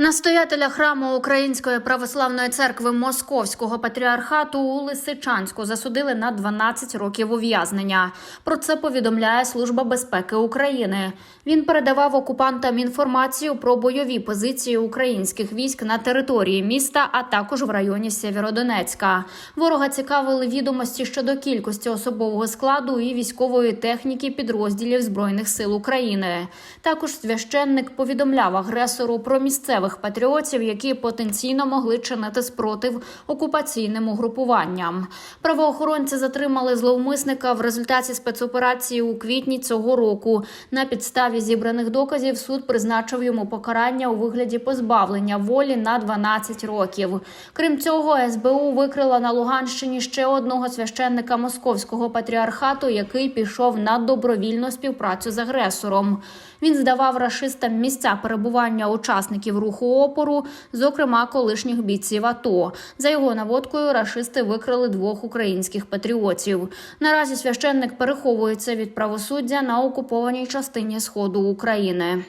Настоятеля храму Української православної церкви Московського патріархату у Лисичанську засудили на 12 років ув'язнення. Про це повідомляє Служба безпеки України. Він передавав окупантам інформацію про бойові позиції українських військ на території міста, а також в районі Сєвєродонецька. Ворога цікавили відомості щодо кількості особового складу і військової техніки підрозділів збройних сил України. Також священник повідомляв агресору про місцевих патріотів, які потенційно могли чинити спротив окупаційним угрупуванням. Правоохоронці затримали зловмисника в результаті спецоперації у квітні цього року. На підставі зібраних доказів суд призначив йому покарання у вигляді позбавлення волі на 12 років. Крім цього, СБУ викрила на Луганщині ще одного священника московського патріархату, який пішов на добровільну співпрацю з агресором. Він здавав рашистам місця перебування учасників руху опору, зокрема колишніх бійців АТО. За його наводкою рашисти викрили двох українських патріотів. Наразі священник переховується від правосуддя на окупованій частині сходу України.